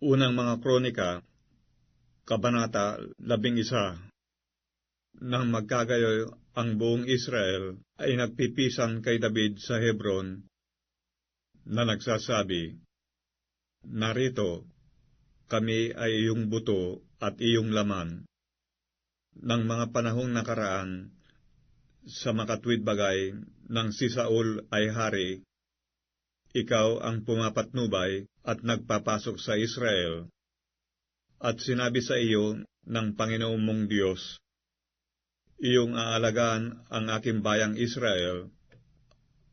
Unang mga kronika, Kabanata 11 Nang magkagayoy ang buong Israel ay nagpipisan kay David sa Hebron na nagsasabi, Narito, kami ay iyong buto at iyong laman. Nang mga panahong nakaraan, sa makatwid bagay nang si Saul ay hari, ikaw ang pumapatnubay at nagpapasok sa Israel. At sinabi sa iyo ng Panginoon mong Diyos, iyong aalagaan ang aking bayang Israel,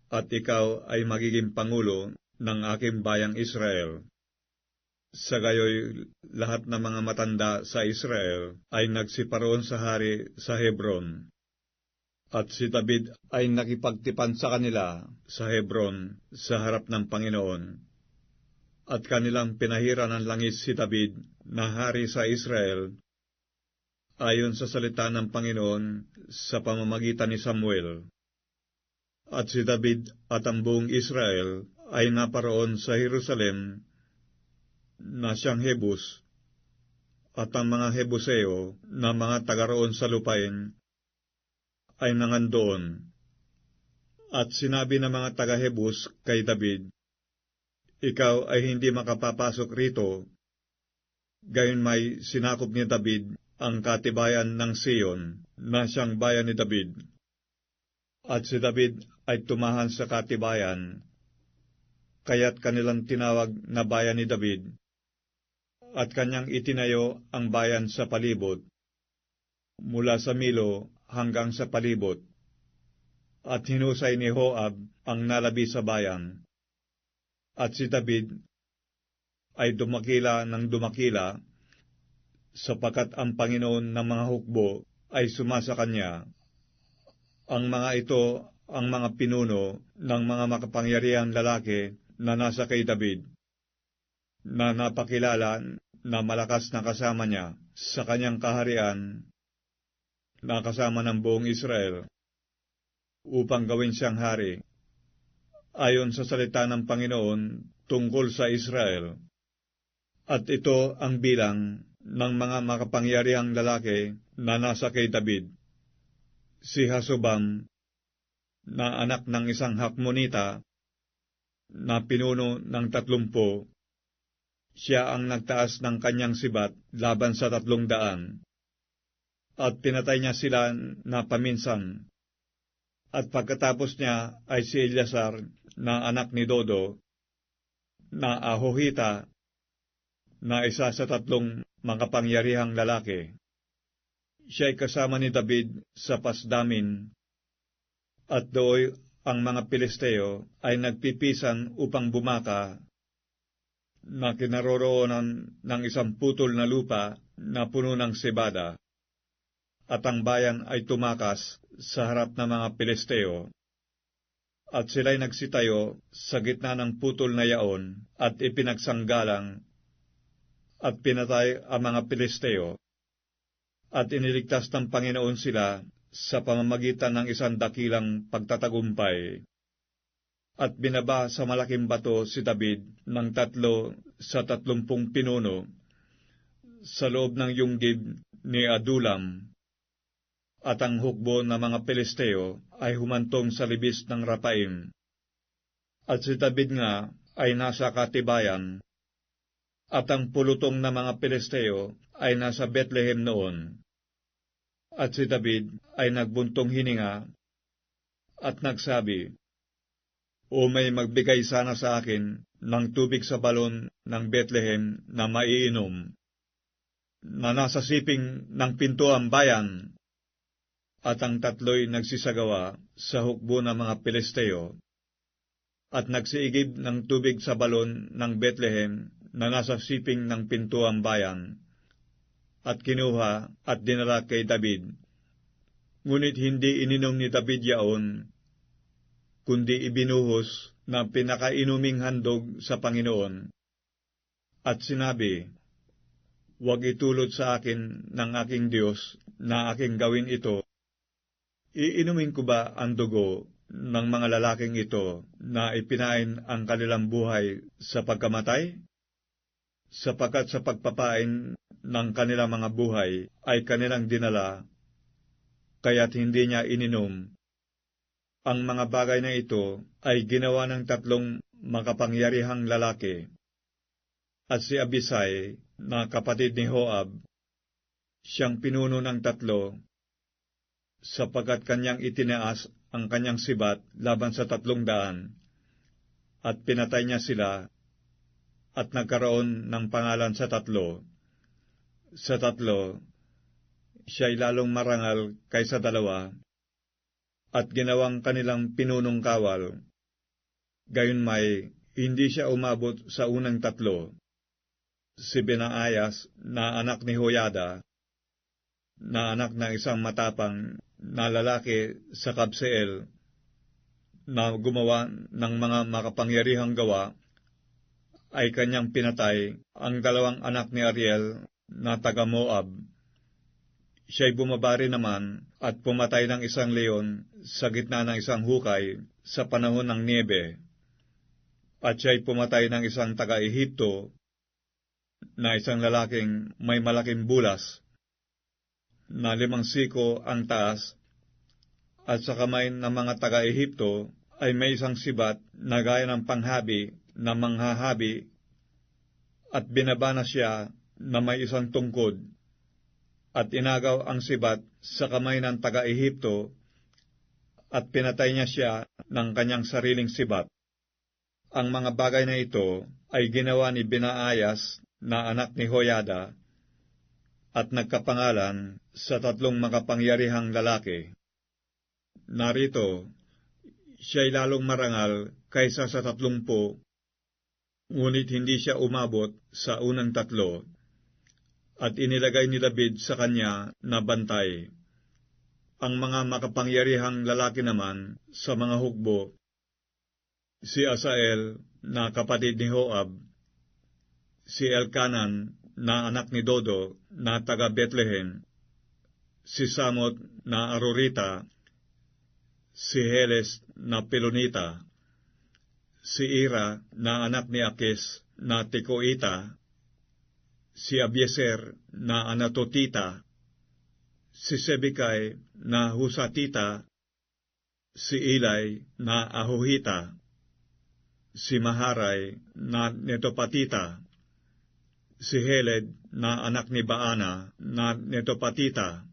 at ikaw ay magiging pangulo ng aking bayang Israel. Sa gayoy, lahat ng mga matanda sa Israel ay nagsiparoon sa hari sa Hebron. At si David ay nakipagtipan sa kanila sa Hebron sa harap ng Panginoon. At kanilang pinahira ng langis si David na hari sa Israel ayon sa salita ng Panginoon sa pamamagitan ni Samuel. At si David at ang buong Israel ay naparoon sa Jerusalem na siyang Hebus at ang mga Hebuseo na mga tagaroon sa lupain ay nangandoon. At sinabi ng mga taga-Hebus kay David, Ikaw ay hindi makapapasok rito. Gayon may sinakop ni David ang katibayan ng Sion na siyang bayan ni David. At si David ay tumahan sa katibayan, kaya't kanilang tinawag na bayan ni David, at kanyang itinayo ang bayan sa palibot, mula sa Milo hanggang sa palibot, at hinusay ni Hoab ang nalabi sa bayan. At si David ay dumakila ng dumakila, sapagkat ang Panginoon ng mga hukbo ay sumasa kanya. Ang mga ito ang mga pinuno ng mga makapangyarihang lalaki na nasa kay David, na napakilala na malakas na kasama niya sa kanyang kaharian na kasama ng buong Israel upang gawin siyang hari ayon sa salita ng Panginoon tungkol sa Israel. At ito ang bilang ng mga makapangyarihang lalaki na nasa kay David. Si Hasobam, na anak ng isang hakmonita, na pinuno ng tatlumpo, siya ang nagtaas ng kanyang sibat laban sa tatlong daan at pinatay niya sila na paminsan. At pagkatapos niya ay si Eliasar na anak ni Dodo, na Ahohita, na isa sa tatlong makapangyarihang lalaki. Siya ay kasama ni David sa Pasdamin, at dooy ang mga Pilisteo ay nagpipisan upang bumaka na kinaroroonan ng isang putol na lupa na puno ng sebada at ang bayan ay tumakas sa harap ng mga Pilisteo. At sila'y nagsitayo sa gitna ng putol na yaon at ipinagsanggalang at pinatay ang mga Pilisteo. At iniligtas ng Panginoon sila sa pamamagitan ng isang dakilang pagtatagumpay. At binaba sa malaking bato si David ng tatlo sa tatlumpung pinuno sa loob ng yunggib ni Adulam at ang hukbo ng mga Pilisteo ay humantong sa libis ng Rapaim. At si David nga ay nasa katibayan, at ang pulutong ng mga Pilisteo ay nasa Bethlehem noon. At si David ay nagbuntong hininga at nagsabi, O may magbigay sana sa akin ng tubig sa balon ng Bethlehem na maiinom, na nasa siping ng pinto ang bayan, at ang tatlo'y nagsisagawa sa hukbo ng mga Pilisteo, at nagsiigib ng tubig sa balon ng Bethlehem na nasa siping ng pintuang bayan, at kinuha at dinala kay David. Ngunit hindi ininom ni David yaon, kundi ibinuhos na pinakainuming handog sa Panginoon. At sinabi, Huwag itulot sa akin ng aking Diyos na aking gawin ito Iinumin ko ba ang dugo ng mga lalaking ito na ipinain ang kanilang buhay sa pagkamatay? sapagkat sa pagpapain ng kanilang mga buhay ay kanilang dinala, kaya't hindi niya ininom. Ang mga bagay na ito ay ginawa ng tatlong makapangyarihang lalaki. At si Abisai, na kapatid ni Hoab, siyang pinuno ng tatlo, sapagkat kanyang itinaas ang kanyang sibat laban sa tatlong daan, at pinatay niya sila, at nagkaroon ng pangalan sa tatlo. Sa tatlo, siya'y lalong marangal kaysa dalawa, at ginawang kanilang pinunong kawal. Gayon may, hindi siya umabot sa unang tatlo. Si Benaayas na anak ni Hoyada, na anak ng isang matapang na lalaki sa Kabseel, na gumawa ng mga makapangyarihang gawa, ay kanyang pinatay ang dalawang anak ni Ariel na taga Moab. Siya'y bumabari naman at pumatay ng isang leon sa gitna ng isang hukay sa panahon ng niebe. At siya'y pumatay ng isang taga-Ehipto na isang lalaking may malaking bulas na limang siko ang taas at sa kamay ng mga taga-Ehipto ay may isang sibat na gaya ng panghabi na manghahabi at binabana siya na may isang tungkod at inagaw ang sibat sa kamay ng taga-Ehipto at pinatay niya siya ng kanyang sariling sibat. Ang mga bagay na ito ay ginawa ni Binaayas na anak ni Hoyada at nagkapangalan sa tatlong makapangyarihang lalaki. Narito, siya'y lalong marangal kaysa sa tatlongpo, ngunit hindi siya umabot sa unang tatlo, at inilagay ni David sa kanya na bantay. Ang mga makapangyarihang lalaki naman sa mga hukbo, si Asael na kapatid ni Hoab, si Elkanan na anak ni Dodo na taga Bethlehem, si Samot na Arorita, si Heles na Pelonita, si Ira na anak ni Akis na Tikoita, si Abieser na Anatotita, si Sebekay na Husatita, si Ilay na Ahuhita, si Maharay na Netopatita, si Heled na anak ni Baana na Netopatita,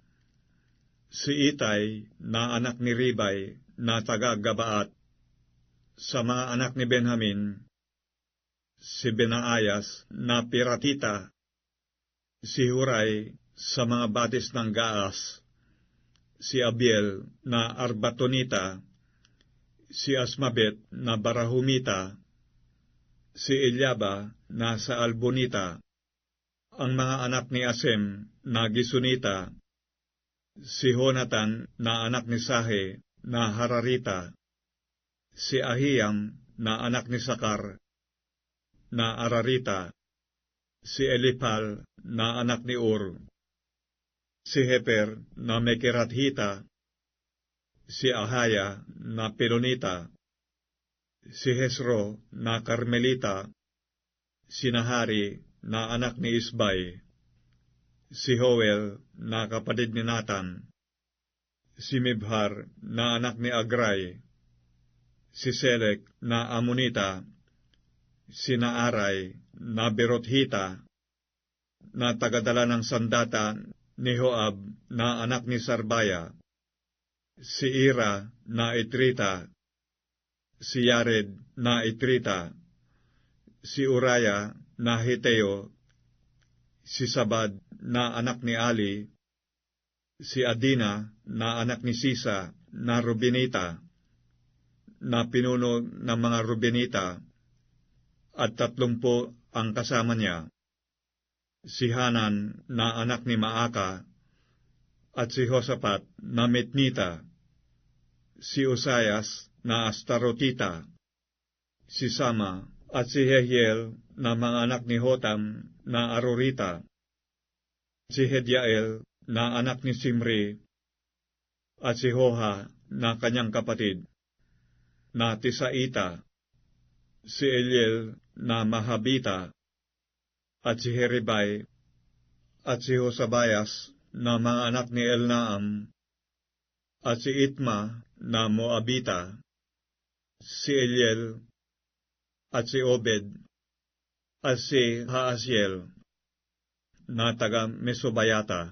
si Itay na anak ni Ribay na taga Gabaat, sa mga anak ni Benjamin, si Benaayas na Piratita, si Huray sa mga batis ng Gaas, si Abiel na Arbatonita, si Asmabet na Barahumita, si Eliaba na sa Albonita, ang mga anak ni Asem na Gisunita, si Honatan na anak ni Sahe na Hararita, si Ahiyam na anak ni Sakar na Ararita, si Elipal na anak ni Ur, si Heper na Mekerathita, si Ahaya na Pelonita, si Hesro na Carmelita, si Nahari na anak ni Isbay, si Hoel na kapatid ni Nathan, si Mibhar na anak ni Agray, si Selek na Amonita, si Naaray na Berothita, na tagadala ng sandata ni Hoab na anak ni Sarbaya, si Ira na Itrita, si Yared na Itrita, si Uraya na Hiteo, si Sabad na anak ni Ali, si Adina na anak ni Sisa na Rubinita, na pinuno ng mga Rubinita, at tatlumpo ang kasama niya, si Hanan na anak ni Maaka, at si Hosapat na Metnita, si Usayas na Astarotita, si Sama at si Hehiel na mga anak ni Hotam na Arorita, si Hedyael na anak ni Simri, at si Hoha na kanyang kapatid, na Tisaita, si Eliel na Mahabita, at si Heribay, at si Hosabayas na mga anak ni Elnaam, at si Itma na Moabita, si Eliel, at si Obed, at si Haasiel na taga Mesobayata,